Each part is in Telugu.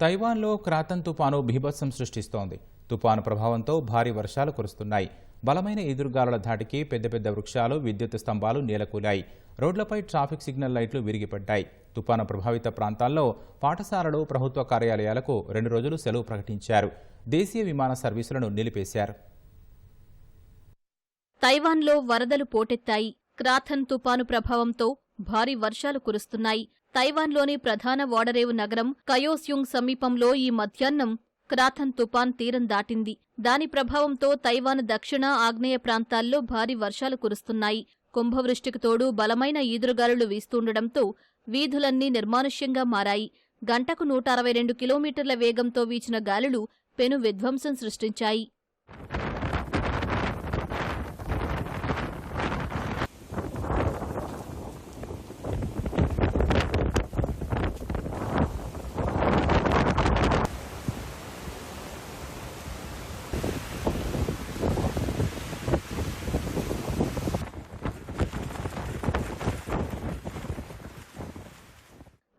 తైవాన్లో క్రాతన్ తుపాను భీభత్సం సృష్టిస్తోంది. తుపాను ప్రభావంతో భారీ వర్షాలు కురుస్తున్నాయి. బలమైన ఎదురుగాలుల ధాటికి పెద్ద పెద్ద వృక్షాలు విద్యుత్ స్తంభాలు నేలకూలాయి. రోడ్లపై ట్రాఫిక్ సిగ్నల్ లైట్లు విరిగిపడ్డాయి. తుపాను ప్రభావిత ప్రాంతాల్లో పాఠశాలలు ప్రభుత్వ కార్యాలయాలకు రెండు రోజులు సెలవు ప్రకటించారు. దేశీయ విమాన సర్వీసులను నిలిపేశారు. తైవాన్లో వరదలు పోటెత్తాయి. క్రాథన్ తుపాను ప్రభావంతో భారీ వర్షాలు కురుస్తున్నాయి. తైవాన్లోని ప్రధాన ఓడరేవు నగరం కయోస్యుంగ్ సమీపంలో ఈ మధ్యాహ్నం క్రాథన్ తుపాన్ తీరం దాటింది. దాని ప్రభావంతో తైవాన్ దక్షిణ ఆగ్నేయ ప్రాంతాల్లో భారీ వర్షాలు కురుస్తున్నాయి. కుంభవృష్టికి తోడు బలమైన ఈదురుగాలులు వీస్తుండటంతో వీధులన్నీ నిర్మానుష్యంగా మారాయి. గంటకు నూట అరవై రెండు కిలోమీటర్ల వేగంతో వీచిన గాలులు పెను విధ్వంసం సృష్టించాయి.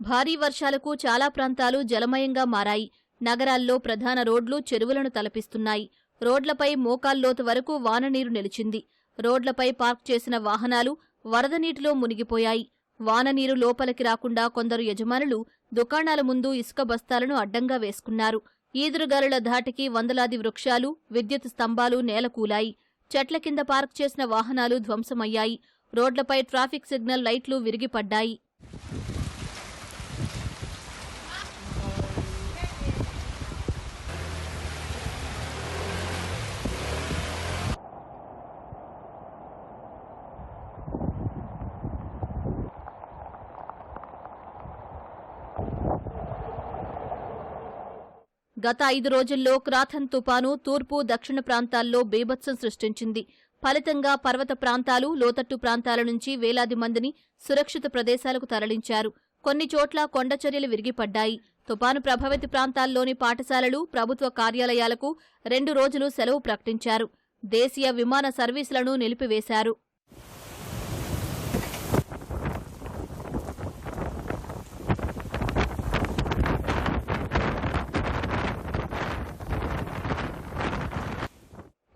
భారీ వర్షాలకు చాలా ప్రాంతాలు జలమయంగా మారాయి. నగరాల్లో ప్రధాన రోడ్లు చెరువులను తలపిస్తున్నాయి. రోడ్లపై మోకాల్లోతు వరకు వాననీరు నిలిచింది. రోడ్లపై పార్క్ చేసిన వాహనాలు వరద నీటిలో మునిగిపోయాయి. వాననీరు లోపలికి రాకుండా కొందరు యజమానులు దుకాణాల ముందు ఇసుక బస్తాలను అడ్డంగా వేసుకున్నారు. ఈదురుగాలుల ధాటికి వందలాది వృక్షాలు విద్యుత్ స్తంభాలు నేలకూలాయి. చెట్ల కింద పార్క్ చేసిన వాహనాలు ధ్వంసమయ్యాయి. రోడ్లపై ట్రాఫిక్ సిగ్నల్ లైట్లు విరిగిపడ్డాయి. గత ఐదు రోజుల్లో క్రాథన్ తుపాను తూర్పు దక్షిణ ప్రాంతాల్లో బీభత్సం సృష్టించింది. ఫలితంగా పర్వత ప్రాంతాలు లోతట్టు ప్రాంతాల నుంచి వేలాది మందిని సురక్షిత ప్రదేశాలకు తరలించారు. కొన్ని చోట్ల కొండచర్యలు విరిగిపడ్డాయి. తుపాను ప్రభావిత ప్రాంతాల్లోని పాఠశాలలు ప్రభుత్వ కార్యాలయాలకు రెండు రోజులు సెలవు ప్రకటించారు. దేశీయ విమాన సర్వీసులను నిలిపివేశారు.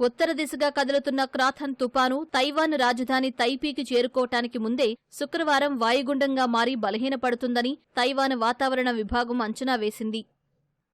ఉత్తర దిశగా కదులుతున్న క్రాథన్ తుపాను తైవాన్ రాజధాని తైపీకి చేరుకోవటానికి ముందే శుక్రవారం వాయుగుండంగా మారి బలహీనపడుతుందని తైవాన్ వాతావరణ విభాగం అంచనా వేసింది.